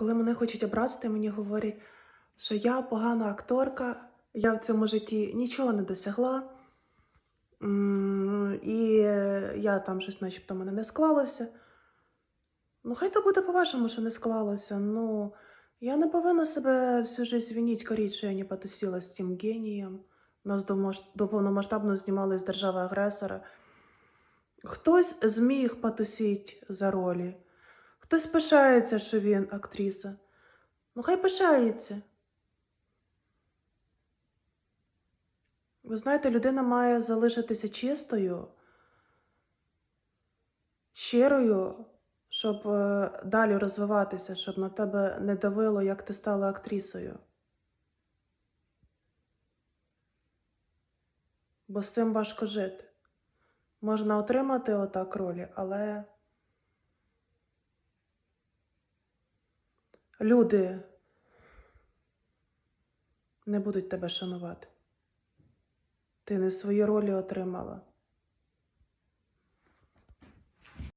Коли мене хочуть образити, мені говорять, що я погана акторка, я в цьому житті нічого не досягла. І я там щось, начебто, мене не склалося. Ну, хай то буде по-вашому, що не склалося. Ну, я не повинна себе всю жизнь винить, коріть, що я не потусила з тим генієм. Нас до повномасштабно знімали з держави агресора. Хтось зміг потусити за ролі. Хтось пишається, що він актриса. Ну, хай пишається. Ви знаєте, людина має залишитися чистою, щирою, щоб е, далі розвиватися, щоб на тебе не давило, як ти стала актрисою. Бо з цим важко жити. Можна отримати отак ролі, але люди не будуть тебе шанувати. Ти не свої ролі отримала.